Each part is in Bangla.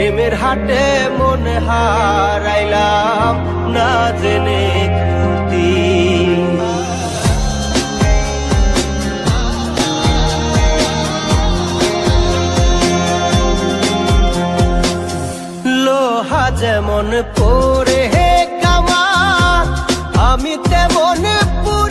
প্রেমের হাটে মন হারাইলাম না জেনে ক্ষতি। লোহা যেমন পরে হে কামার আমি তেমন পুরি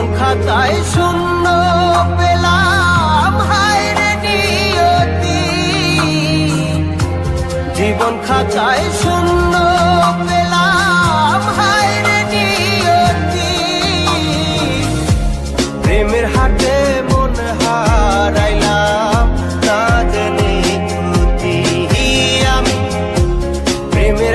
জীবন খাতায় শূন্য পেলাম। হায় রে নিয়তি। জীবন খাতায় শূন্য পেলাম। হায় রে নিয়তি। প্রেমের হাটে মন হারাইলাম। না জেনে আমি। প্রেমের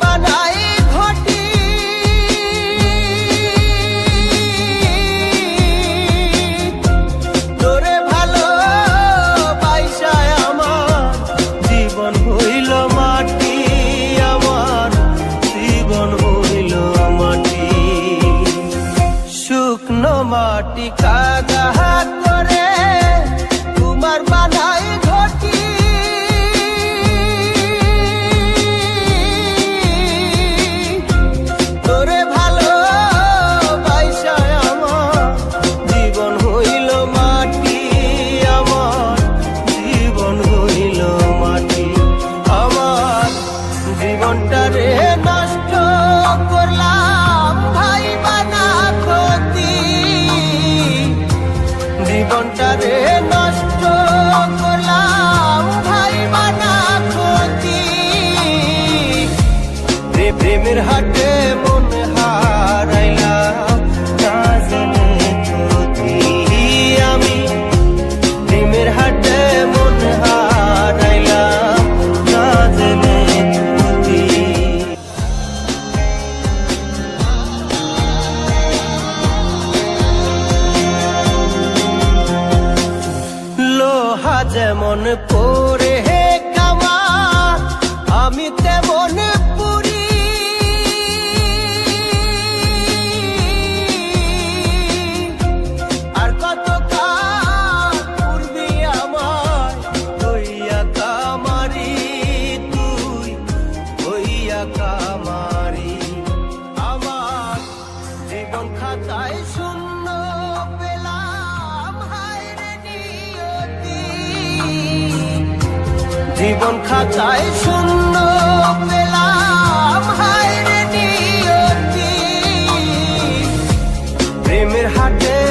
বানাই ঘটি। তোরে ভালো আমার জীবন মাটি আমার জীবন মাটি। করে প্রেমের হাটে মন হারাইলাম না জেনে ক্ষতি আমি প্রেমের হাটে মন হারাইলাম না জেনে ক্ষতি লোহা যেমন পরে জীবন খাতায় শূন্য পেলাম। হায়রে নিয়তি। জীবন খাতায় শূন্য পেলাম। হায়রে নিয়তি। প্রেমের হাটে